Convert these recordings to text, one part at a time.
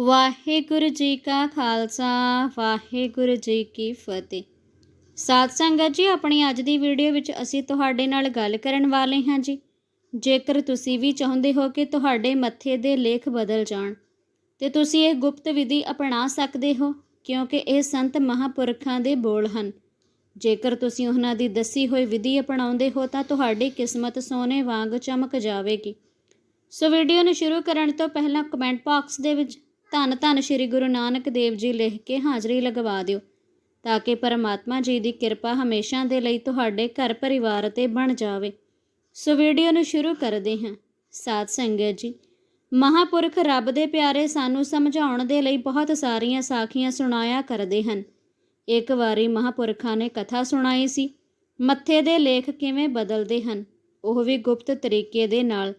ਵਾਹਿਗੁਰੂ ਜੀ ਕਾ ਖਾਲਸਾ, ਵਾਹਿਗੁਰੂ ਜੀ ਕੀ ਫਤਿਹ। ਸਾਧ ਸੰਗਤ ਜੀ, ਆਪਣੀ ਅੱਜ ਦੀ ਵੀਡੀਓ ਵਿੱਚ ਅਸੀਂ ਤੁਹਾਡੇ ਨਾਲ ਗੱਲ ਕਰਨ ਵਾਲੇ ਹਾਂ ਜੀ। ਜੇਕਰ ਤੁਸੀਂ ਵੀ ਚਾਹੁੰਦੇ ਹੋ ਕਿ ਤੁਹਾਡੇ ਮੱਥੇ ਦੇ ਲੇਖ ਬਦਲ ਜਾਣ, ਤੇ ਤੁਸੀਂ ਇਹ ਗੁਪਤ ਵਿਧੀ ਅਪਣਾ ਸਕਦੇ ਹੋ, ਕਿਉਂਕਿ ਇਹ ਸੰਤ ਮਹਾਪੁਰਖਾਂ ਦੇ ਬੋਲ ਹਨ। ਜੇਕਰ ਤੁਸੀਂ ਉਹਨਾਂ ਦੀ ਦੱਸੀ ਹੋਈ ਵਿਧੀ ਅਪਣਾਉਂਦੇ ਹੋ, ਤਾਂ ਤੁਹਾਡੀ ਕਿਸਮਤ ਸੋਨੇ ਵਾਂਗ ਚਮਕ ਜਾਵੇਗੀ। ਸੋ ਵੀਡੀਓ ਨੂੰ ਸ਼ੁਰੂ ਕਰਨ ਤੋਂ ਪਹਿਲਾਂ ਕਮੈਂਟ ਬਾਕਸ ਦੇ ਵਿੱਚ ਧੰਨ ਧੰਨ ਸ਼੍ਰੀ ਗੁਰੂ ਨਾਨਕ ਦੇਵ ਜੀ ਲਿਖ ਕੇ ਹਾਜ਼ਰੀ ਲਗਵਾ ਦਿਓ, ਤਾਂ ਕਿ ਪਰਮਾਤਮਾ ਜੀ ਦੀ ਕਿਰਪਾ ਹਮੇਸ਼ਾ ਦੇ ਲਈ ਤੁਹਾਡੇ ਘਰ ਪਰਿਵਾਰ ਤੇ ਬਣ ਜਾਵੇ। ਸੋ ਵੀਡੀਓ ਨੂੰ ਸ਼ੁਰੂ ਕਰਦੇ ਹਾਂ। ਸਾਧ ਸੰਗਤ ਜੀ, ਮਹਾਪੁਰਖ ਰੱਬ ਦੇ ਪਿਆਰੇ ਸਾਨੂੰ ਸਮਝਾਉਣ ਦੇ ਲਈ ਬਹੁਤ ਸਾਰੀਆਂ ਸਾਖੀਆਂ ਸੁਣਾਇਆ ਕਰਦੇ ਹਨ। ਇੱਕ ਵਾਰੀ ਮਹਾਪੁਰਖਾਂ ਨੇ ਕਥਾ ਸੁਣਾਈ ਸੀ, ਮੱਥੇ ਦੇ ਲੇਖ ਕਿਵੇਂ ਬਦਲਦੇ ਹਨ? ਉਹ ਵੀ ਗੁਪਤ ਤਰੀਕੇ ਦੇ ਨਾਲ।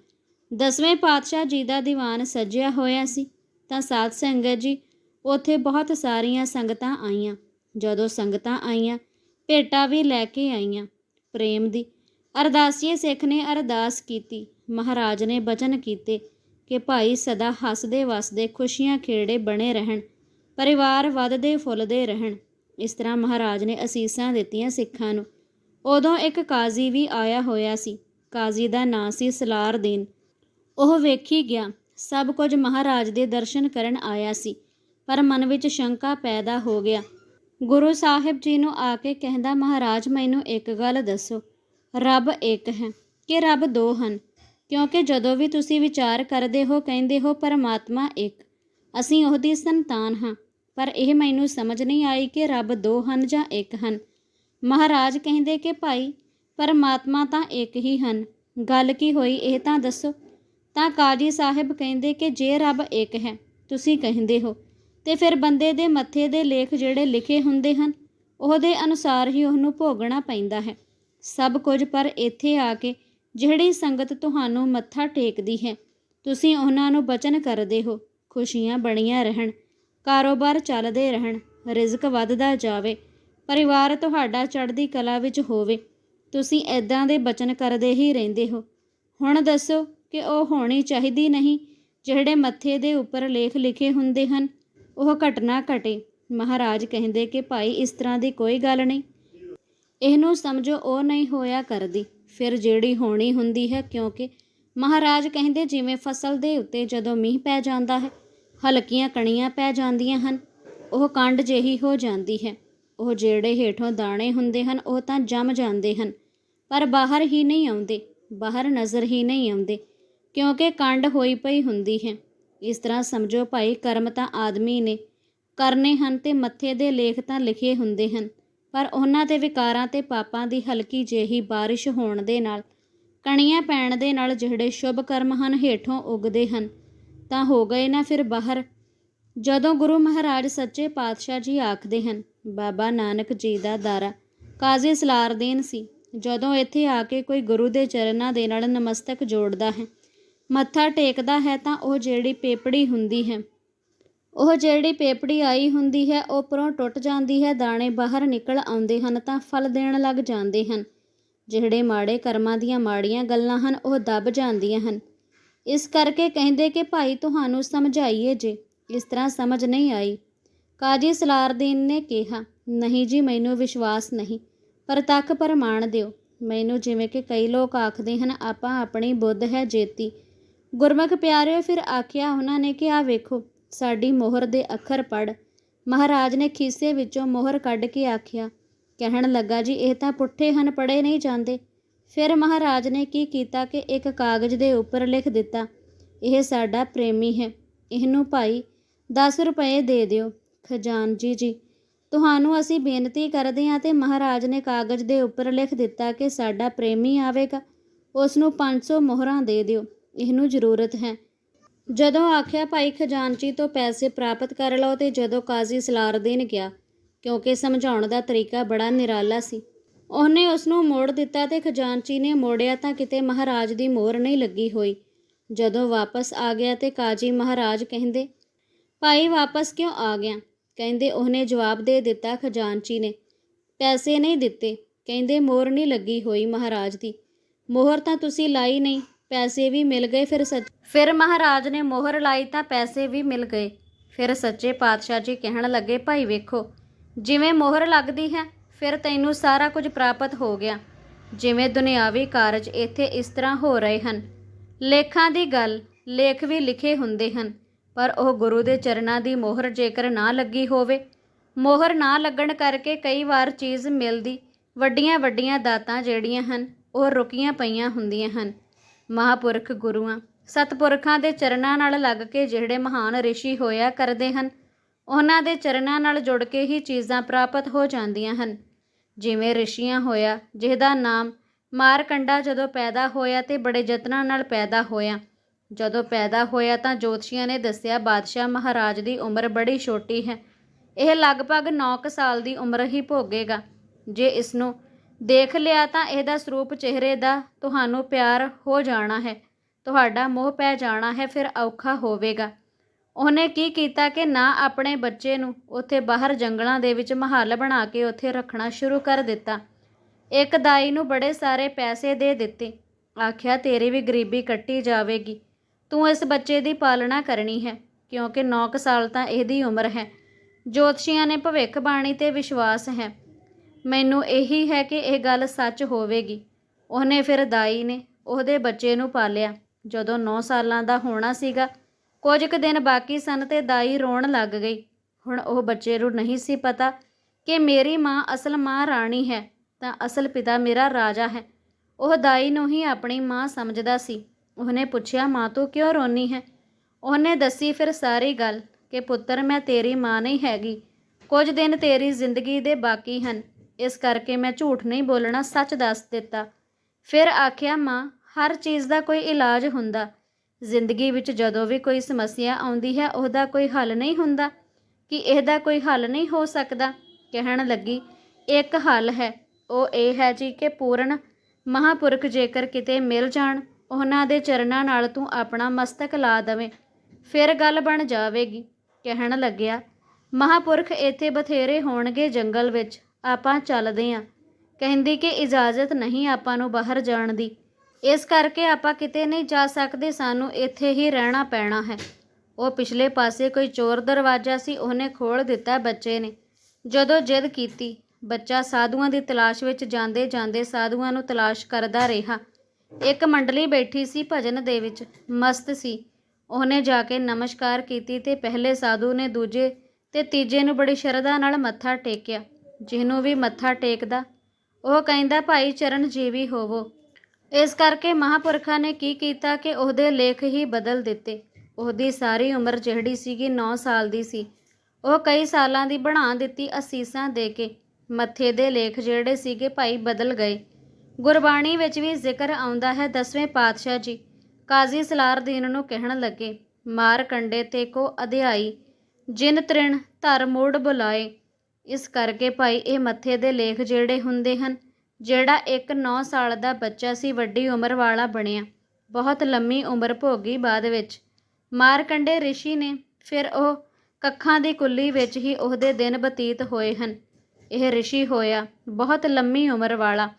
ਦਸਵੇਂ ਪਾਤਸ਼ਾਹ ਜੀ ਦਾ ਦੀਵਾਨ ਸਜਿਆ ਹੋਇਆ ਸੀ। ਤਾਂ ਸਾਧ ਸੰਗਤ ਜੀ, ਉੱਥੇ ਬਹੁਤ ਸਾਰੀਆਂ ਸੰਗਤਾਂ ਆਈਆਂ। ਜਦੋਂ ਸੰਗਤਾਂ ਆਈਆਂ, ਭੇਟਾ ਵੀ ਲੈ ਕੇ ਆਈਆਂ। ਪ੍ਰੇਮ ਦੀ ਅਰਦਾਸੀਏ ਸਿੱਖ ਨੇ ਅਰਦਾਸ ਕੀਤੀ। ਮਹਾਰਾਜ ਨੇ ਬਚਨ ਕੀਤੇ ਕਿ ਭਾਈ ਸਦਾ ਹੱਸਦੇ ਵਸਦੇ, ਖੁਸ਼ੀਆਂ ਖੇੜੇ ਬਣੇ ਰਹਿਣ, ਪਰਿਵਾਰ ਵੱਧਦੇ ਫੁੱਲਦੇ ਰਹਿਣ। ਇਸ ਤਰ੍ਹਾਂ ਮਹਾਰਾਜ ਨੇ ਅਸੀਸਾਂ ਦਿੱਤੀਆਂ ਸਿੱਖਾਂ ਨੂੰ। ਉਦੋਂ ਇੱਕ ਕਾਜ਼ੀ ਵੀ ਆਇਆ ਹੋਇਆ ਸੀ। ਕਾਜ਼ੀ ਦਾ ਨਾਂ ਸੀ ਸਲਾਰਦੀਨ ਉਹ ਵੇਖੀ ਗਿਆ ਸਭ ਕੁਝ ਮਹਾਰਾਜ ਦੇ ਦਰਸ਼ਨ ਕਰਨ ਆਇਆ ਸੀ, ਪਰ ਮਨ ਵਿੱਚ ਸ਼ੰਕਾ ਪੈਦਾ ਹੋ ਗਿਆ। ਗੁਰੂ ਸਾਹਿਬ ਜੀ ਨੂੰ ਆ ਕੇ ਕਹਿੰਦਾ, ਮਹਾਰਾਜ, ਮੈਨੂੰ ਇੱਕ ਗੱਲ ਦੱਸੋ, ਰੱਬ ਇੱਕ ਹੈ ਕਿ ਰੱਬ ਦੋ ਹਨ? ਕਿਉਂਕਿ ਜਦੋਂ ਵੀ ਤੁਸੀਂ ਵਿਚਾਰ ਕਰਦੇ ਹੋ, ਕਹਿੰਦੇ ਹੋ, ਪਰਮਾਤਮਾ ਇੱਕ, ਅਸੀਂ ਉਹਦੀ ਸੰਤਾਨ ਹਾਂ। ਪਰ ਇਹ ਮੈਨੂੰ ਸਮਝ ਨਹੀਂ ਆਈ ਕਿ ਰੱਬ ਦੋ ਹਨ ਜਾਂ ਇੱਕ ਹਨ। ਮਹਾਰਾਜ ਕਹਿੰਦੇ ਕਿ ਭਾਈ, ਪਰਮਾਤਮਾ ਤਾਂ ਇੱਕ ਹੀ ਹਨ। ਗੱਲ ਕੀ ਹੋਈ ਇਹ ਤਾਂ ਦੱਸੋ ਤਾਂ ਕਾਜੀ ਸਾਹਿਬ ਕਹਿੰਦੇ ਕਿ ਜੇ ਰੱਬ ਇੱਕ ਹੈ, ਤੁਸੀਂ ਕਹਿੰਦੇ ਹੋ। ਤੇ ਫਿਰ ਬੰਦੇ ਦੇ ਮੱਥੇ ਦੇ ਲੇਖ ਜਿਹੜੇ ਲਿਖੇ ਹੁੰਦੇ ਹਨ, ਉਹਦੇ ਅਨੁਸਾਰ ਹੀ ਉਹਨੂੰ ਭੋਗਣਾ ਪੈਂਦਾ ਹੈ। ਸਭ ਕੁਝ ਪਰ ਇੱਥੇ ਆ ਕੇ ਜਿਹੜੀ ਸੰਗਤ ਤੁਹਾਨੂੰ ਮੱਥਾ ਟੇਕਦੀ ਹੈ, ਤੁਸੀਂ ਉਹਨਾਂ ਨੂੰ ਬਚਨ ਕਰਦੇ ਹੋ, ਖੁਸ਼ੀਆਂ ਬਣੀਆਂ ਰਹਿਣ, ਕਾਰੋਬਾਰ ਚੱਲਦੇ ਰਹਿਣ, ਰਿਜ਼ਕ ਵੱਧਦਾ ਜਾਵੇ, ਪਰਿਵਾਰ ਤੁਹਾਡਾ ਚੜ੍ਹਦੀ ਕਲਾ ਵਿੱਚ ਹੋਵੇ, ਤੁਸੀਂ ਐਦਾਂ ਦੇ ਬਚਨ ਕਰਦੇ ਹੀ ਰਹਿੰਦੇ ਹੋ। ਹੁਣ ਦੱਸੋ ਕਿ ਉਹ ਹੋਣੀ ਚਾਹੀਦੀ ਨਹੀਂ, ਜਿਹੜੇ ਮੱਥੇ ਦੇ ਉੱਪਰ ਲੇਖ ਲਿਖੇ ਹੁੰਦੇ ਹਨ, ਉਹ ਘਟਨਾ ਘਟੇ। ਮਹਾਰਾਜ ਕਹਿੰਦੇ ਕਿ ਭਾਈ, ਇਸ ਤਰ੍ਹਾਂ ਦੀ ਕੋਈ ਗੱਲ ਨਹੀਂ। ਇਹਨੂੰ ਸਮਝੋ, ਉਹ ਨਹੀਂ ਹੋਇਆ ਕਰਦੀ। ਫਿਰ ਜਿਹੜੀ ਹੋਣੀ ਹੁੰਦੀ ਹੈ, ਕਿਉਂਕਿ ਮਹਾਰਾਜ ਕਹਿੰਦੇ, ਜਿਵੇਂ ਫਸਲ ਦੇ ਉੱਤੇ ਜਦੋਂ ਮੀਂਹ ਪੈ ਜਾਂਦਾ ਹੈ, ਹਲਕੀਆਂ ਕਣੀਆਂ ਪੈ ਜਾਂਦੀਆਂ ਹਨ, ਉਹ ਕੰਡ ਜਿਹੀ ਹੋ ਜਾਂਦੀ ਹੈ। ਉਹ ਜਿਹੜੇ ਹੇਠੋਂ ਦਾਣੇ ਹੁੰਦੇ ਹਨ, ਉਹ ਤਾਂ ਜੰਮ ਜਾਂਦੇ ਹਨ, ਪਰ ਬਾਹਰ ਹੀ ਨਹੀਂ ਆਉਂਦੇ, ਬਾਹਰ ਨਜ਼ਰ ਹੀ ਨਹੀਂ ਆਉਂਦੇ। ਕਿਉਂਕਿ ਕੰਡ ਹੋਈ ਪਈ ਹੁੰਦੀ ਹੈ। ਇਸ ਤਰ੍ਹਾਂ ਸਮਝੋ ਭਾਈ, ਕਰਮ ਤਾਂ ਆਦਮੀ ਨੇ ਕਰਨੇ ਹਨ ਤੇ ਮੱਥੇ ਦੇ ਲੇਖ ਤਾਂ ਲਿਖੇ ਹੁੰਦੇ ਹਨ, ਪਰ ਉਹਨਾਂ ਦੇ ਵਿਕਾਰਾਂ ਤੇ ਪਾਪਾਂ ਦੀ ਹਲਕੀ ਜਿਹੀ ਬਾਰਿਸ਼ ਹੋਣ ਦੇ ਨਾਲ, ਕਣੀਆਂ ਪੈਣ ਦੇ ਨਾਲ ਜਿਹੜੇ ਸ਼ੁਭ ਕਰਮ ਹਨ ਹੇਠੋਂ ਉੱਗਦੇ ਹਨ, ਤਾਂ ਹੋ ਗਏ ਨਾ ਫਿਰ ਬਾਹਰ। ਜਦੋਂ ਗੁਰੂ ਮਹਾਰਾਜ ਸੱਚੇ ਪਾਤਸ਼ਾਹ ਜੀ ਆਖਦੇ ਹਨ, ਬਾਬਾ ਨਾਨਕ ਜੀ ਦਾ ਦਾਰਾ, ਕਾਜ਼ੀ ਸਲਾਰਦੀਨ ਸੀ, ਜਦੋਂ ਇੱਥੇ ਆ ਕੇ ਕੋਈ ਗੁਰੂ ਦੇ ਚਰਨਾਂ ਦੇ ਨਾਲ ਨਮਸਤਕ ਜੋੜਦਾ ਹੈ ਮੱਥਾ ਟੇਕਦਾ ਹੈ ਤਾਂ ਉਹ ਜਿਹੜੀ ਪੇਪੜੀ ਹੁੰਦੀ ਹੈ। ਉਹ ਜਿਹੜੀ ਪੇਪੜੀ ਆਈ ਹੁੰਦੀ ਹੈ ਉੱਪਰੋਂ ਟੁੱਟ ਜਾਂਦੀ ਹੈ, ਦਾਣੇ ਬਾਹਰ ਨਿਕਲ ਆਉਂਦੇ ਹਨ ਤਾਂ ਫਲ ਦੇਣ ਲੱਗ ਜਾਂਦੇ ਹਨ। ਜਿਹੜੇ ਮਾੜੇ ਕਰਮਾਂ ਦੀਆਂ ਮਾੜੀਆਂ ਗੱਲਾਂ ਹਨ, ਉਹ ਦੱਬ ਜਾਂਦੀਆਂ ਹਨ। ਇਸ ਕਰਕੇ ਕਹਿੰਦੇ ਕਿ ਭਾਈ ਤੁਹਾਨੂੰ ਸਮਝਾਈਏ ਜੇ। ਇਸ ਤਰ੍ਹਾਂ ਸਮਝ ਨਹੀਂ ਆਈ। ਕਾਜੀ ਸਲਾਰਦੀਨ ਨੇ ਕਿਹਾ, ਨਹੀਂ ਜੀ, ਮੈਨੂੰ ਵਿਸ਼ਵਾਸ ਨਹੀਂ, ਪਰ ਤੱਕ ਪ੍ਰਮਾਣ ਦਿਓ। ਮੈਨੂੰ ਜਿਵੇਂ ਕਿ ਕਈ ਲੋਕ ਆਖਦੇ ਹਨ, ਆਪਾਂ ਆਪਣੀ ਬੁੱਧ ਹੈ ਜੇਤੀ। ਗੁਰਮੁਖ ਪਿਆਰਿਓ, ਫਿਰ ਆਖਿਆ ਉਹਨਾਂ ਨੇ ਕਿ ਆ ਵੇਖੋ, ਸਾਡੀ ਮੋਹਰ ਦੇ ਅੱਖਰ ਪੜ ਮਹਾਰਾਜ ਨੇ ਖੀਸੇ ਵਿੱਚੋਂ ਮੋਹਰ ਕੱਢ ਕੇ ਆਖਿਆ, ਕਹਿਣ ਲੱਗਾ, ਜੀ, ਇਹ ਤਾਂ ਪੁੱਠੇ ਹਨ ਪੜੇ ਨਹੀਂ ਜਾਂਦੇ। ਫਿਰ ਮਹਾਰਾਜ ਨੇ ਕੀ ਕੀਤਾ ਕਿ ਇੱਕ ਕਾਗਜ਼ ਦੇ ਉੱਪਰ ਲਿਖ ਦਿੱਤਾ, ਇਹ ਸਾਡਾ ਪ੍ਰੇਮੀ ਹੈ, ਇਹਨੂੰ ਭਾਈ 10 ਰੁਪਏ ਦੇ ਦਿਓ। ਖਜ਼ਾਨਜੀ ਜੀ, ਤੁਹਾਨੂੰ ਅਸੀਂ ਬੇਨਤੀ ਕਰਦੇ ਹਾਂ, ਤੇ ਮਹਾਰਾਜ ਨੇ ਕਾਗਜ਼ ਦੇ ਉੱਪਰ ਲਿਖ ਦਿੱਤਾ ਕਿ ਸਾਡਾ ਪ੍ਰੇਮੀ ਆਵੇਗਾ, ਉਸ ਨੂੰ 500 ਮੋਹਰਾਂ ਦੇ ਦਿਓ। ਇਹਨੂੰ ਜ਼ਰੂਰਤ ਹੈ। ਜਦੋਂ ਆਖਿਆ, ਭਾਈ ਖਜ਼ਾਨਚੀ ਤੋਂ ਪੈਸੇ ਪ੍ਰਾਪਤ ਕਰ ਲਓ ਤੇ ਜਦੋਂ ਕਾਜ਼ੀ ਸਲਾਰ ਦੇਣ ਗਿਆ, ਕਿਉਂਕਿ ਸਮਝਾਉਣ ਦਾ ਤਰੀਕਾ ਬੜਾ ਨਿਰਾਲਾ ਸੀ। ਉਹਨੇ ਉਸ ਨੂੰ ਮੋੜ ਦਿੱਤਾ ਤੇ ਖਜ਼ਾਨਚੀ ਨੇ ਮੋੜਿਆ ਤਾਂ ਕਿਤੇ ਮਹਾਰਾਜ ਦੀ ਮੋਹਰ ਨਹੀਂ ਲੱਗੀ ਹੋਈ। ਜਦੋਂ ਵਾਪਸ ਆ ਗਿਆ ਤੇ ਕਾਜੀ ਮਹਾਰਾਜ ਕਹਿੰਦੇ, ਭਾਈ ਵਾਪਸ ਕਿਉਂ ਆ ਗਿਆ? ਕਹਿੰਦੇ, ਉਹਨੇ ਜਵਾਬ ਦੇ ਦਿੱਤਾ ਖਜ਼ਾਨਚੀ ਨੇ। ਪੈਸੇ ਨਹੀਂ ਦਿੱਤੇ। ਕਹਿੰਦੇ, ਮੋਹਰ ਨਹੀਂ ਲੱਗੀ ਹੋਈ ਮਹਾਰਾਜ ਦੀ। ਮੋਹਰ ਤਾਂ ਤੁਸੀਂ ਲਾਈ ਨਹੀਂ। ਪੈਸੇ ਵੀ ਮਿਲ ਗਏ, ਫਿਰ ਸੱਚ ਫਿਰ ਮਹਾਰਾਜ ਨੇ ਮੋਹਰ ਲਾਈ ਤਾਂ ਪੈਸੇ ਵੀ ਮਿਲ ਗਏ। ਫਿਰ ਸੱਚੇ ਪਾਤਸ਼ਾਹ ਜੀ ਕਹਿਣ ਲੱਗੇ, ਭਾਈ ਵੇਖੋ, ਜਿਵੇਂ ਮੋਹਰ ਲੱਗਦੀ ਹੈ, ਫਿਰ ਤੈਨੂੰ ਸਾਰਾ ਕੁਝ ਪ੍ਰਾਪਤ ਹੋ ਗਿਆ। ਜਿਵੇਂ ਦੁਨਿਆਵੀ ਕਾਰਜ ਇੱਥੇ ਇਸ ਤਰ੍ਹਾਂ ਹੋ ਰਹੇ ਹਨ। ਲੇਖਾਂ ਦੀ ਗੱਲ, ਲੇਖ ਵੀ ਲਿਖੇ ਹੁੰਦੇ ਹਨ, ਪਰ ਉਹ ਗੁਰੂ ਦੇ ਚਰਨਾਂ ਦੀ ਮੋਹਰ ਜੇਕਰ ਨਾ ਲੱਗੀ ਹੋਵੇ, ਮੋਹਰ ਨਾ ਲੱਗਣ ਕਰਕੇ ਕਈ ਵਾਰ ਚੀਜ਼ ਮਿਲਦੀ ਵੱਡੀਆਂ ਵੱਡੀਆਂ ਦਾਤਾਂ ਜਿਹੜੀਆਂ ਹਨ, ਉਹ ਰੁਕੀਆਂ ਪਈਆਂ ਹੁੰਦੀਆਂ ਹਨ। ਮਹਾਪੁਰਖ ਗੁਰੂਆਂ, ਸਤਪੁਰਖਾਂ ਦੇ ਚਰਨਾਂ ਨਾਲ ਲੱਗ ਕੇ ਜਿਹੜੇ ਮਹਾਨ ਰਿਸ਼ੀ ਹੋਇਆ ਕਰਦੇ ਹਨ, ਉਹਨਾਂ ਦੇ ਚਰਨਾਂ ਨਾਲ ਜੁੜ ਕੇ ਹੀ ਚੀਜ਼ਾਂ ਪ੍ਰਾਪਤ ਹੋ ਜਾਂਦੀਆਂ ਹਨ। ਜਿਵੇਂ ਰਿਸ਼ੀਆਂ ਹੋਇਆ, ਜਿਹਦਾ ਨਾਮ ਮਾਰਕੰਡਾ ਜਦੋਂ ਪੈਦਾ ਹੋਇਆ ਤੇ ਬੜੇ ਯਤਨਾਂ ਨਾਲ ਪੈਦਾ ਹੋਇਆ। ਜਦੋਂ ਪੈਦਾ ਹੋਇਆ ਤਾਂ ਜੋਤਸ਼ੀਆਂ ਨੇ ਦੱਸਿਆ, ਬਾਦਸ਼ਾਹ ਮਹਾਰਾਜ ਦੀ ਉਮਰ ਬੜੀ ਛੋਟੀ ਹੈ। ਇਹ ਲਗਭਗ 9 ਸਾਲ ਦੀ ਉਮਰ ਹੀ ਭੋਗੇਗਾ। ਜੇ ਇਸ ਨੂੰ ਦੇਖ ਲਿਆ ਤਾਂ ਇਹਦਾ ਸਰੂਪ ਚਿਹਰੇ ਦਾ ਤੁਹਾਨੂੰ ਪਿਆਰ ਹੋ ਜਾਣਾ ਹੈ, ਤੁਹਾਡਾ ਮੋਹ ਪੈ ਜਾਣਾ ਹੈ, ਫਿਰ ਔਖਾ ਹੋਵੇਗਾ। ਉਹਨੇ ਕੀ ਕੀਤਾ ਕਿ ਨਾ ਆਪਣੇ ਬੱਚੇ ਨੂੰ ਉੱਥੇ ਬਾਹਰ ਜੰਗਲਾਂ ਦੇ ਵਿੱਚ ਮਹੱਲ ਬਣਾ ਕੇ ਉੱਥੇ ਰੱਖਣਾ ਸ਼ੁਰੂ ਕਰ ਦਿੱਤਾ। ਇੱਕ ਦਾਈ ਨੂੰ ਬੜੇ ਸਾਰੇ ਪੈਸੇ ਦੇ ਦਿੱਤੇ। ਆਖਿਆ, ਤੇਰੀ ਵੀ ਗਰੀਬੀ ਕੱਟੀ ਜਾਵੇਗੀ। ਤੂੰ ਇਸ ਬੱਚੇ ਦੀ ਪਾਲਣਾ ਕਰਨੀ ਹੈ, ਕਿਉਂਕਿ 9 ਸਾਲ ਤਾਂ ਇਹਦੀ ਉਮਰ ਹੈ। ਜੋਤਸ਼ੀਆਂ ਨੇ ਭਵਿੱਖਬਾਣੀ ਤੇ ਵਿਸ਼ਵਾਸ ਹੈ। ਮੈਨੂੰ ਇਹੀ ਹੈ ਕਿ ਇਹ ਗੱਲ ਸੱਚ ਹੋਵੇਗੀ। ਉਹਨੇ ਫਿਰ ਦਾਈ ਨੇ ਉਹਦੇ ਬੱਚੇ ਨੂੰ ਪਾਲਿਆ। ਜਦੋਂ 9 ਸਾਲਾਂ ਦਾ ਹੋਣਾ ਸੀਗਾ, ਕੁਝ ਕੁ ਦਿਨ ਬਾਕੀ ਸਨ ਤੇ ਦਾਈ ਰੋਣ ਲੱਗ ਗਈ। ਹੁਣ ਉਹ ਬੱਚੇ ਨੂੰ ਨਹੀਂ ਸੀ ਪਤਾ ਕਿ ਮੇਰੀ ਮਾਂ ਅਸਲ ਮਾਂ ਰਾਣੀ ਹੈ, ਤਾਂ ਅਸਲ ਪਿਤਾ ਮੇਰਾ ਰਾਜਾ ਹੈ। ਉਹ ਦਾਈ ਨੂੰ ਹੀ ਆਪਣੀ ਮਾਂ ਸਮਝਦਾ ਸੀ। ਉਹਨੇ ਪੁੱਛਿਆ, ਮਾਂ, ਤੂੰ ਕਿਉਂ ਰੋਨੀ ਹੈ? ਉਹਨੇ ਦੱਸੀ ਫਿਰ ਸਾਰੀ ਗੱਲ ਕਿ ਪੁੱਤਰ, ਮੈਂ ਤੇਰੀ ਮਾਂ ਨਹੀਂ ਹੈਗੀ। ਕੁਝ ਦਿਨ ਤੇਰੀ ਜ਼ਿੰਦਗੀ ਦੇ ਬਾਕੀ ਹਨ। ਇਸ ਕਰਕੇ ਮੈਂ ਝੂਠ ਨਹੀਂ ਬੋਲਣਾ, ਸੱਚ ਦੱਸ ਦਿੱਤਾ। ਫਿਰ ਆਖਿਆ, ਮਾਂ, ਹਰ ਚੀਜ਼ ਦਾ ਕੋਈ ਇਲਾਜ ਹੁੰਦਾ। ਜ਼ਿੰਦਗੀ ਵਿੱਚ ਜਦੋਂ ਵੀ ਕੋਈ ਸਮੱਸਿਆ ਆਉਂਦੀ ਹੈ, ਉਹਦਾ ਕੋਈ ਹੱਲ ਨਹੀਂ ਹੁੰਦਾ, ਕਿ ਇਹਦਾ ਕੋਈ ਹੱਲ ਨਹੀਂ ਹੋ ਸਕਦਾ। ਕਹਿਣ ਲੱਗੀ, ਇੱਕ ਹੱਲ ਹੈ, ਉਹ ਇਹ ਹੈ ਜੀ ਕਿ ਪੂਰਨ ਮਹਾਪੁਰਖ ਜੇਕਰ ਕਿਤੇ ਮਿਲ ਜਾਣ, ਉਹਨਾਂ ਦੇ ਚਰਨਾਂ ਨਾਲ ਤੂੰ ਆਪਣਾ ਮਸਤਕ ਲਾ ਦਵੇਂ, ਫਿਰ ਗੱਲ ਬਣ ਜਾਵੇਗੀ। ਕਹਿਣ ਲੱਗਿਆ, ਮਹਾਪੁਰਖ ਇੱਥੇ ਬਥੇਰੇ ਹੋਣਗੇ ਜੰਗਲ ਵਿੱਚ। ਆਪਾਂ ਚੱਲਦੇ ਆਂ। ਕਹਿੰਦੀ ਕਿ ਇਜਾਜ਼ਤ ਨਹੀਂ ਆਪਾਂ ਨੂੰ ਬਾਹਰ ਜਾਣ ਦੀ। ਇਸ ਕਰਕੇ ਆਪਾਂ ਕਿਤੇ ਨਹੀਂ ਜਾ ਸਕਦੇ, ਸਾਨੂੰ ਇੱਥੇ ਹੀ ਰਹਿਣਾ ਪੈਣਾ ਹੈ। ਉਹ ਪਿਛਲੇ ਪਾਸੇ ਕੋਈ ਚੋਰ ਦਰਵਾਜ਼ਾ ਸੀ, ਉਹਨੇ ਖੋਲ ਦਿੱਤਾ ਬੱਚੇ ਨੇ। ਜਦੋਂ ਜਿੱਦ ਕੀਤੀ, ਬੱਚਾ ਸਾਧੂਆਂ ਦੀ ਤਲਾਸ਼ ਵਿੱਚ ਜਾਂਦੇ ਜਾਂਦੇ ਸਾਧੂਆਂ ਨੂੰ ਤਲਾਸ਼ ਕਰਦਾ ਰਿਹਾ। ਇੱਕ ਮੰਡਲੀ ਬੈਠੀ ਸੀ ਭਜਨ ਦੇ ਵਿੱਚ, ਮਸਤ ਸੀ। ਉਹਨੇ ਜਾ ਕੇ ਨਮਸਕਾਰ ਕੀਤੀ ਤੇ ਪਹਿਲੇ ਸਾਧੂ ਨੇ ਦੂਜੇ ਤੇ ਤੀਜੇ ਨੂੰ ਬੜੀ ਸ਼ਰਧਾ ਨਾਲ ਮੱਥਾ ਟੇਕਿਆ। ਜਿਹਨੂੰ ਵੀ ਮੱਥਾ ਟੇਕਦਾ, ਉਹ ਕਹਿੰਦਾ, ਭਾਈ ਚਰਨਜੀਵੀ ਹੋਵੋ। ਇਸ ਕਰਕੇ ਮਹਾਪੁਰਖਾਂ ਨੇ ਕੀ ਕੀਤਾ ਕਿ ਉਹਦੇ ਲੇਖ ਹੀ ਬਦਲ ਦਿੱਤੇ। ਉਹਦੀ ਸਾਰੀ ਉਮਰ ਜਿਹੜੀ ਸੀਗੀ 9 ਸਾਲ ਦੀ ਸੀ। ਉਹ ਕਈ ਸਾਲਾਂ ਦੀ ਬਣਾ ਦਿੱਤੀ ਅਸੀਸਾਂ ਦੇ ਕੇ। ਮੱਥੇ ਦੇ ਲੇਖ ਜਿਹੜੇ ਸੀਗੇ ਭਾਈ ਬਦਲ ਗਏ। ਗੁਰਬਾਣੀ ਵਿੱਚ ਵੀ ਜ਼ਿਕਰ ਆਉਂਦਾ ਹੈ ਦਸਵੇਂ ਪਾਤਸ਼ਾਹ ਜੀ। ਕਾਜ਼ੀ ਸਲਾਰਦੀਨ ਨੂੰ ਕਹਿਣ ਲੱਗੇ ਮਾਰ ਕੰਡੇ ਤੇ ਕੋ ਅਧਿਆਈ, ਜਿਨ ਤ੍ਰਿਣ ਧਰ ਮੂੜ ਬੁਲਾਏ। ਇਸ ਕਰਕੇ ਭਾਈ ਇਹ ਮੱਥੇ ਦੇ ਲੇਖ ਜਿਹੜੇ ਹੁੰਦੇ ਹਨ, ਜਿਹੜਾ ਇੱਕ 9 ਸਾਲ ਦਾ ਬੱਚਾ ਸੀ ਵੱਡੀ ਉਮਰ ਵਾਲਾ ਬਣਿਆ, ਬਹੁਤ ਲੰਮੀ ਉਮਰ ਭੋਗੀ ਬਾਅਦ ਵਿੱਚ। ਮਾਰਕੰਡੇ ਰਿਸ਼ੀ ਨੇ ਫਿਰ ਉਹ ਕੱਖਾਂ ਦੀ ਕੁੱਲੀ ਵਿੱਚ ਹੀ ਉਹਦੇ ਦਿਨ ਬਤੀਤ ਹੋਏ ਹਨ। ਇਹ ਰਿਸ਼ੀ ਹੋਇਆ, ਬਹੁਤ ਲੰਮੀ ਉਮਰ ਵਾਲਾ।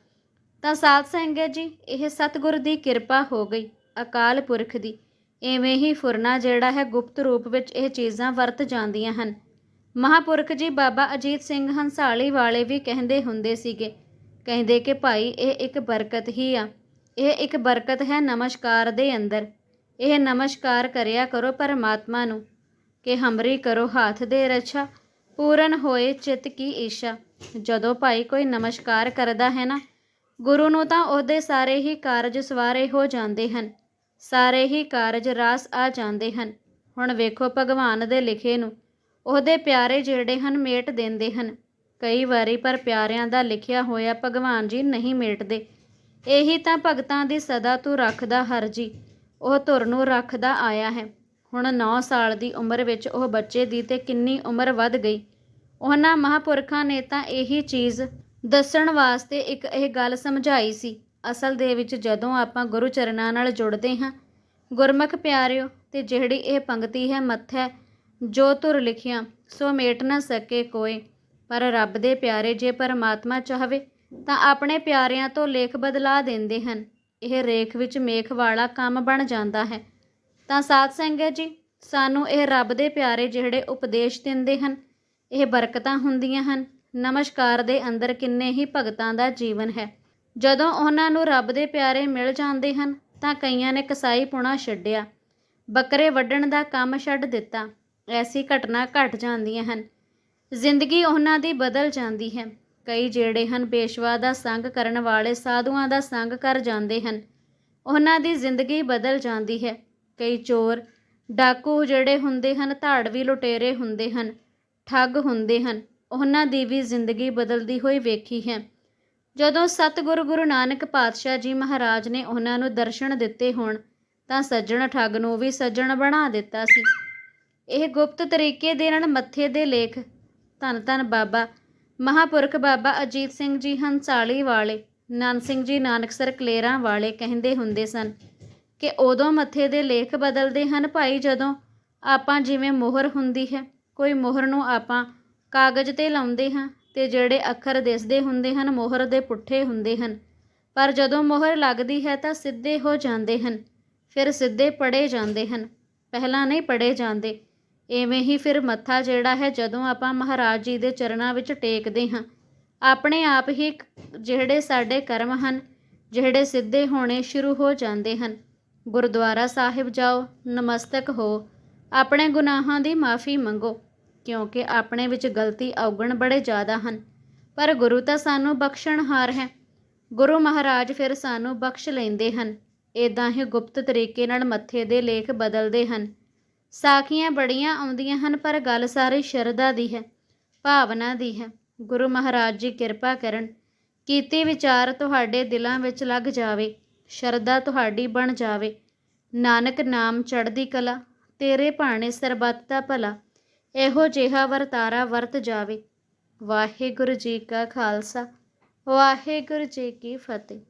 ਤਾਂ ਸਾਧ ਸੰਗਤ ਜੀ, ਇਹ ਸਤਿਗੁਰ ਦੀ ਕਿਰਪਾ ਹੋ ਗਈ, ਅਕਾਲ ਪੁਰਖ ਦੀ। ਐਵੇਂ ਹੀ ਫੁਰਨਾ ਜਿਹੜਾ ਹੈ ਗੁਪਤ ਰੂਪ ਵਿੱਚ ਇਹ ਚੀਜ਼ਾਂ ਵਰਤ ਜਾਂਦੀਆਂ ਹਨ। ਮਹਾਪੁਰਖ ਜੀ ਬਾਬਾ ਅਜੀਤ ਸਿੰਘ ਹੰਸਾਲੀ ਵਾਲੇ ਵੀ ਕਹਿੰਦੇ ਹੁੰਦੇ ਸੀਗੇ। ਕਹਿੰਦੇ ਕਿ ਭਾਈ, ਇਹ ਇੱਕ ਬਰਕਤ ਹੀ ਆ। ਇਹ ਇੱਕ ਬਰਕਤ ਹੈ ਨਮਸਕਾਰ ਦੇ ਅੰਦਰ। ਇਹ ਨਮਸਕਾਰ ਕਰਿਆ ਕਰੋ ਪਰਮਾਤਮਾ ਨੂੰ ਕਿ ਹਮਰੀ ਕਰੋ ਹੱਥ ਦੇ ਰਛਾ। ਪੂਰਨ ਹੋਏ ਚਿੱਤ ਕੀ ਈਸ਼ਾ। ਜਦੋਂ ਭਾਈ ਕੋਈ ਨਮਸਕਾਰ ਕਰਦਾ ਹੈ ਨਾ, ਗੁਰੂ ਨੂੰ ਤਾਂ ਉਹਦੇ ਸਾਰੇ ਹੀ ਕਾਰਜ ਸਵਾਰੇ ਹੋ ਜਾਂਦੇ ਹਨ। ਸਾਰੇ ਹੀ ਕਾਰਜ ਰਾਸ ਆ ਜਾਂਦੇ ਹਨ। ਹੁਣ ਵੇਖੋ ਭਗਵਾਨ ਦੇ ਲਿਖੇ ਨੂੰ ਉਹਦੇ ਪਿਆਰੇ ਜਿਹੜੇ ਹਨ ਮੇਟ ਦਿੰਦੇ ਹਨ। ਕਈ ਵਾਰੀ ਪਰ ਪਿਆਰਿਆਂ ਦਾ ਲਿਖਿਆ ਹੋਇਆ ਭਗਵਾਨ ਜੀ ਨਹੀਂ ਮੇਟਦੇ। ਇਹੀ ਤਾਂ ਭਗਤਾਂ ਦੀ ਸਦਾ ਤੂੰ ਰੱਖਦਾ ਹਰ ਜੀ। ਉਹ ਧੁਰ ਨੂੰ ਰੱਖਦਾ ਆਇਆ ਹੈ। ਹੁਣ 9 ਸਾਲ ਦੀ ਉਮਰ ਵਿੱਚ ਉਹ ਬੱਚੇ ਦੀ ਤੇ ਕਿੰਨੀ ਉਮਰ ਵੱਧ ਗਈ। ਉਹਨਾਂ ਮਹਾਪੁਰਖਾਂ ਨੇ ਤਾਂ ਇਹੀ ਚੀਜ਼ ਦੱਸਣ ਵਾਸਤੇ ਇੱਕ ਇਹ ਗੱਲ ਸਮਝਾਈ ਸੀ। ਅਸਲ ਦੇ ਵਿੱਚ ਜਦੋਂ ਆਪਾਂ ਗੁਰੂ ਚਰਨਾਂ ਨਾਲ ਜੁੜਦੇ ਹਾਂ, ਗੁਰਮੁਖ ਪਿਆਰਿਓ, ਤੇ ਜਿਹੜੀ ਇਹ ਪੰਕਤੀ ਹੈ ਮੱਥੈ ਜੋ ਤੁਰ ਲਿਖਿਆ, ਸੋ ਮੇਟ ਨਾ ਸਕੇ ਕੋਈ। ਪਰ ਰੱਬ ਦੇ ਪਿਆਰੇ ਜੇ ਪਰਮਾਤਮਾ ਚਾਹਵੇ, ਤਾਂ ਆਪਣੇ ਪਿਆਰਿਆਂ ਤੋਂ ਲੇਖ ਬਦਲਾ ਦਿੰਦੇ ਹਨ। ਇਹ ਰੇਖ ਵਿੱਚ ਮੇਖ ਵਾਲਾ ਕੰਮ ਬਣ ਜਾਂਦਾ ਹੈ। ਤਾਂ ਸਾਧ ਸੰਗਤ ਜੀ, ਸਾਨੂੰ ਇਹ ਰੱਬ ਦੇ ਪਿਆਰੇ ਜਿਹੜੇ ਉਪਦੇਸ਼ ਦਿੰਦੇ ਹਨ, ਇਹ ਬਰਕਤਾਂ ਹੁੰਦੀਆਂ ਹਨ। ਨਮਸਕਾਰ ਦੇ ਅੰਦਰ ਕਿੰਨੇ ਹੀ ਭਗਤਾਂ ਦਾ ਜੀਵਨ ਹੈ। ਜਦੋਂ ਉਹਨਾਂ ਨੂੰ ਰੱਬ ਦੇ ਪਿਆਰੇ ਮਿਲ ਜਾਂਦੇ ਹਨ, ਤਾਂ ਕਈਆਂ ਨੇ ਕਸਾਈ ਪੁਣਾ ਛੱਡਿਆ। ਬੱਕਰੇ ਵੱਢਣ ਦਾ ਕੰਮ ਛੱਡ ਦਿੱਤਾ। ਐਸੀ ਘਟਨਾ ਘਟ ਜਾਂਦੀਆਂ ਹਨ। ਜ਼ਿੰਦਗੀ ਉਹਨਾਂ ਦੀ ਬਦਲ ਜਾਂਦੀ ਹੈ। ਕਈ ਜਿਹੜੇ ਹਨ ਪੇਸ਼ਵਾ ਦਾ ਸੰਗ ਕਰਨ ਵਾਲੇ, ਸਾਧੂਆਂ ਦਾ ਸੰਗ ਕਰ ਜਾਂਦੇ ਹਨ। ਉਹਨਾਂ ਦੀ ਜ਼ਿੰਦਗੀ ਬਦਲ ਜਾਂਦੀ ਹੈ। ਕਈ ਚੋਰ, ਡਾਕੂ ਜਿਹੜੇ ਹੁੰਦੇ ਹਨ ਧਾੜਵੀ ਲੁਟੇਰੇ ਹੁੰਦੇ ਹਨ, ਠੱਗ ਹੁੰਦੇ ਹਨ। ਉਹਨਾਂ ਦੀ ਵੀ ਜ਼ਿੰਦਗੀ ਬਦਲਦੀ ਹੋਈ ਵੇਖੀ ਹੈ। ਜਦੋਂ ਸਤਿਗੁਰੂ ਗੁਰੂ ਨਾਨਕ ਪਾਤਸ਼ਾਹ ਜੀ ਮਹਾਰਾਜ ਨੇ ਉਹਨਾਂ ਨੂੰ ਦਰਸ਼ਨ ਦਿੱਤੇ ਹੋਣ, ਤਾਂ ਸੱਜਣ ਠੱਗ ਨੂੰ ਵੀ ਸੱਜਣ ਬਣਾ ਦਿੱਤਾ ਸੀ। ਇਹ ਗੁਪਤ ਤਰੀਕੇ ਦੇ ਨਾਲ ਮੱਥੇ ਦੇ ਲੇਖ। ਧੰਨ ਧੰਨ ਬਾਬਾ। ਮਹਾਪੁਰਖ ਬਾਬਾ ਅਜੀਤ ਸਿੰਘ ਜੀ ਹੰਸਾਲੀ ਵਾਲੇ ਨਾਨ ਸਿੰਘ ਜੀ ਨਾਨਕਸਰ ਕਲੇਰਾਂ ਵਾਲੇ ਕਹਿੰਦੇ ਹੁੰਦੇ ਸਨ ਕਿ ਉਦੋਂ ਮੱਥੇ ਦੇ ਲੇਖ ਬਦਲਦੇ ਹਨ ਭਾਈ ਜਦੋਂ ਆਪਾਂ ਜਿਵੇਂ ਮੋਹਰ ਹੁੰਦੀ ਹੈ, ਕੋਈ ਮੋਹਰ ਨੂੰ ਆਪਾਂ ਕਾਗਜ਼ ਤੇ ਲਾਉਂਦੇ ਹਾਂ ਤੇ ਜਿਹੜੇ ਅੱਖਰ ਦਿਸਦੇ ਹੁੰਦੇ ਹਨ ਮੋਹਰ ਦੇ ਪੁੱਠੇ ਹੁੰਦੇ ਹਨ। ਪਰ ਜਦੋਂ ਮੋਹਰ ਲੱਗਦੀ ਹੈ ਤਾਂ ਸਿੱਧੇ ਹੋ ਜਾਂਦੇ ਹਨ, ਫਿਰ ਸਿੱਧੇ ਪੜੇ ਜਾਂਦੇ ਹਨ, ਪਹਿਲਾਂ ਨਹੀਂ ਪੜੇ ਜਾਂਦੇ। ਇਵੇਂ ਹੀ ਫਿਰ ਮੱਥਾ ਜਿਹੜਾ ਹੈ ਜਦੋਂ ਆਪਾਂ ਮਹਾਰਾਜ ਜੀ ਦੇ ਚਰਨਾਂ ਵਿੱਚ ਟੇਕਦੇ ਹਾਂ। ਆਪਣੇ ਆਪ ਹੀ ਜਿਹੜੇ ਸਾਡੇ ਕਰਮ ਹਨ, ਜਿਹੜੇ ਸਿੱਧੇ ਹੋਣੇ ਸ਼ੁਰੂ ਹੋ ਜਾਂਦੇ ਹਨ। ਗੁਰਦੁਆਰਾ ਸਾਹਿਬ ਜਾਓ, ਨਮਸਤਕ ਹੋ। ਆਪਣੇ ਗੁਨਾਹਾਂ ਦੀ ਮਾਫੀ ਮੰਗੋ, ਕਿਉਂਕਿ ਆਪਣੇ ਵਿੱਚ ਗਲਤੀ ਔਗਣ ਬੜੇ ਜ਼ਿਆਦਾ ਹਨ। ਪਰ ਗੁਰੂ ਤਾਂ ਸਾਨੂੰ ਬਖਸ਼ਣਹਾਰ ਹੈ। ਗੁਰੂ ਮਹਾਰਾਜ ਫਿਰ ਸਾਨੂੰ ਬਖਸ਼ ਲੈਂਦੇ ਹਨ। ਇਦਾਂ ਹੀ ਗੁਪਤ ਤਰੀਕੇ ਨਾਲ ਮੱਥੇ ਦੇ ਲੇਖ ਬਦਲਦੇ ਹਨ। ਸਾਖੀਆਂ ਬੜੀਆਂ ਆਉਂਦੀਆਂ ਹਨ, ਪਰ ਗੱਲ ਸਾਰੀ ਸ਼ਰਧਾ ਦੀ ਹੈ, ਭਾਵਨਾ ਦੀ ਹੈ। ਗੁਰੂ ਮਹਾਰਾਜ ਜੀ ਕਿਰਪਾ ਕਰਨ, ਕੀਤੀ ਵਿਚਾਰ ਤੁਹਾਡੇ ਦਿਲਾਂ ਵਿੱਚ ਲੱਗ ਜਾਵੇ, ਸ਼ਰਧਾ ਤੁਹਾਡੀ ਬਣ ਜਾਵੇ। ਨਾਨਕ ਨਾਮ ਚੜ੍ਹਦੀ ਕਲਾ, ਤੇਰੇ ਭਾਣੇ ਸਰਬੱਤ ਦਾ ਭਲਾ, ਇਹੋ ਜਿਹਾ ਵਰਤਾਰਾ ਵਰਤ ਜਾਵੇ। ਵਾਹਿਗੁਰੂ ਜੀ ਕਾ ਖਾਲਸਾ, ਵਾਹਿਗੁਰੂ ਜੀ ਕੀ ਫਤਿਹ।